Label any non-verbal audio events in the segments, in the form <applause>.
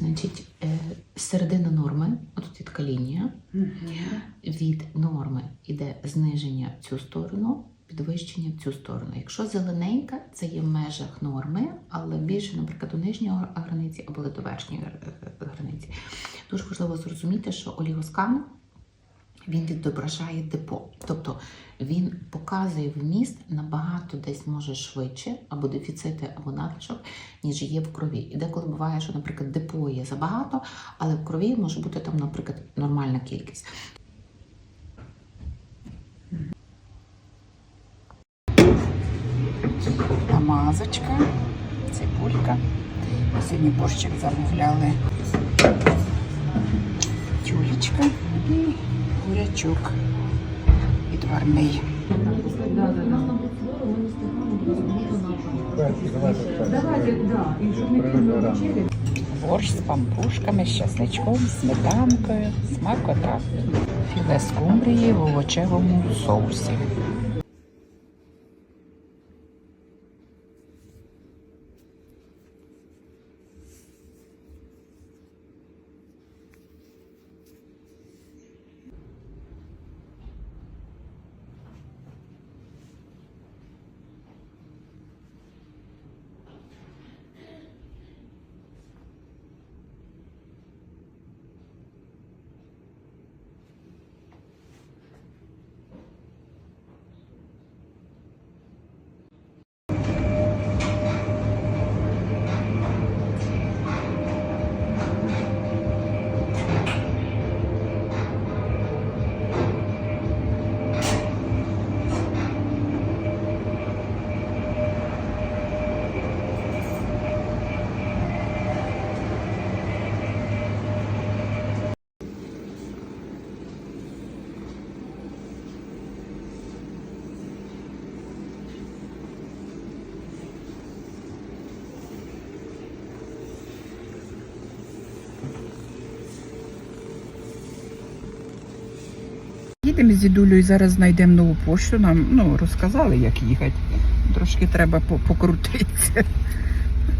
Значить, е, середина норми, отут є така лінія, від норми йде зниження в цю сторону, підвищення в цю сторону. Якщо зелененька, це є в межах норми, але більше, наприклад, до нижньої границі або до верхньої е, границі. Дуже важливо зрозуміти, що олігоскан він відображає депо. Тобто він показує вміст набагато десь може швидше, або дефіцити, або надлишок, ніж є в крові. І деколи буває, що, наприклад, депо є забагато, але в крові може бути там, наприклад, нормальна кількість. намазочка, цибулька. Сьогодні борщик замовляли тюлечка і бурячок відварний. Борщ з пампушками, з часничком, сметанкою, смакота. Філе скумбрії в овочевому соусі. Їдемо з дідулею, зараз знайдемо нову пошту. Нам ну, розказали, як їхати. Трошки треба покрутитися.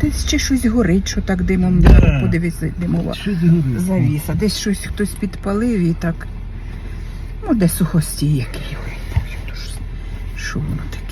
Десь ще щось горить, що так димом Да. подивися, димова говориш? завіса. Десь щось хтось підпалив і так. Ну, де сухостій який. Що воно таке?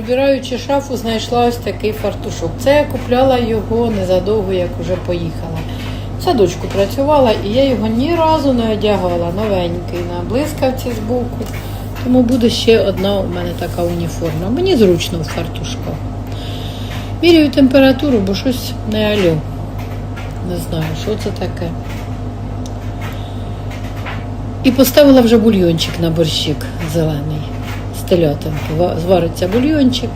Перебираючи шафу, знайшла ось такий фартушок. Це я купляла його незадовго, як уже поїхала. В садочку працювала і я його ні разу не одягала. Новенький на блискавці збоку. Тому буде ще одна у мене така уніформа. Мені зручно в фартушках. Міряю температуру, бо щось не альо. Не знаю, що це таке. І поставила вже бульйончик на борщик зелений з Звариться бульйончик.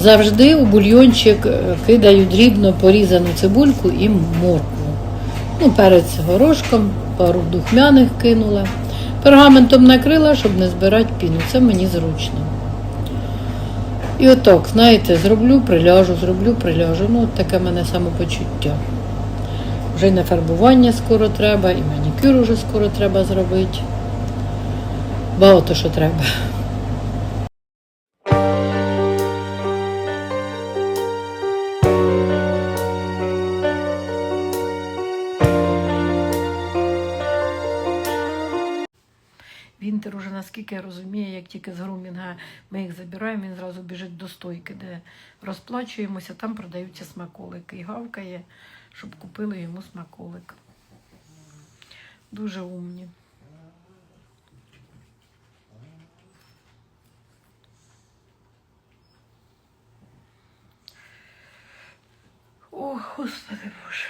Завжди у бульйончик кидаю дрібно порізану цибульку і моркву. Ну, перець горошком, пару духмяних кинула. Пергаментом накрила, щоб не збирати піну. Це мені зручно. І отак, знаєте, зроблю, приляжу, зроблю, приляжу. Ну, от таке мене самопочуття. Вже й на фарбування скоро треба, і манікюр вже скоро треба зробити. Багато що треба. Вінтер уже наскільки я розумію, як тільки з грумінга ми їх забираємо, він зразу біжить до стойки, де розплачуємося, там продаються смаколики. І гавкає, щоб купили йому смаколик. Дуже умні. Господи Боже.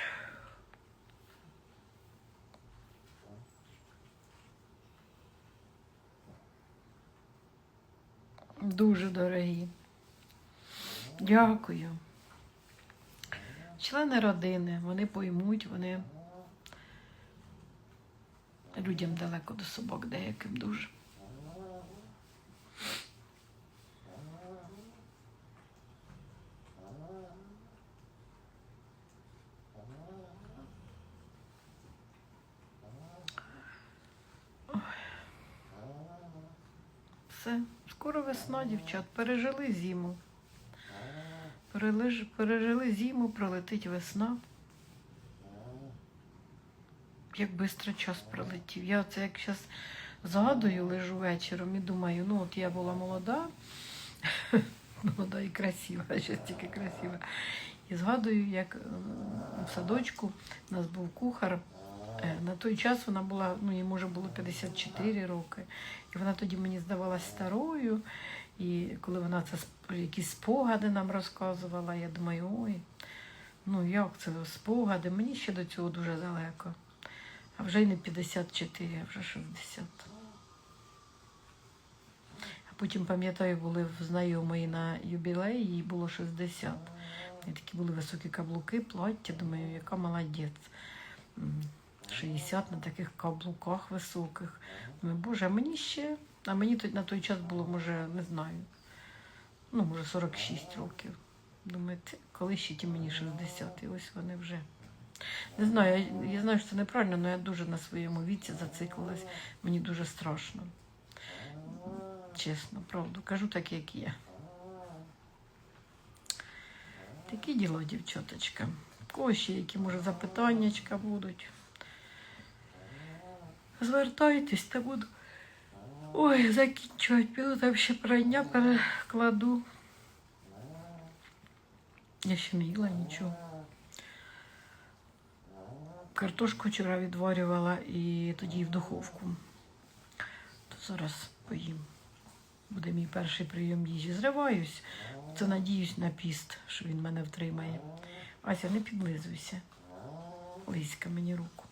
Дуже дорогі. Дякую. Члени родини, вони поймуть, вони людям далеко до собак деяким дуже. Все, скоро весна, дівчат. Пережили зиму. Перелиж, пережили зиму, пролетить весна. Як швидко час пролетів. Я це як зараз згадую, лежу вечором і думаю, ну от я була молода, <laughs> молода і красива, ще тільки красива. І згадую, як в садочку у нас був кухар. Е, На той час вона була, ну їй може було 54 роки. І вона тоді мені здавалась старою. І коли вона це якісь спогади нам розказувала, я думаю, ой, ну як це спогади? Мені ще до цього дуже далеко. А вже й не 54, а вже 60. А потім, пам'ятаю, були в знайомої на юбілеї, їй було 60. І такі були високі каблуки, плаття, думаю, яка молодець. М, 60 на таких каблуках високих. Думаю, Боже, а мені ще, а мені на той час було, може, не знаю, ну, може, 46 років. Думаю, це коли ще ті мені 60, і ось вони вже. Не знаю, я, я знаю, що це неправильно, але я дуже на своєму віці зациклилась. Мені дуже страшно. Чесно, правду. Кажу так, як є. Такі діла, дівчаточка. Кого ще які, може, запитаннячка будуть? Звертайтесь, та буду. Ой, закінчувати. Піду там ще прання перекладу. Я ще не їла нічого. Картошку вчора відварювала і тоді в духовку. То зараз поїм. Буде мій перший прийом їжі. Зриваюсь. Це надіюсь на піст, що він мене втримає. Ася, не підлизуйся. Лиська мені руку.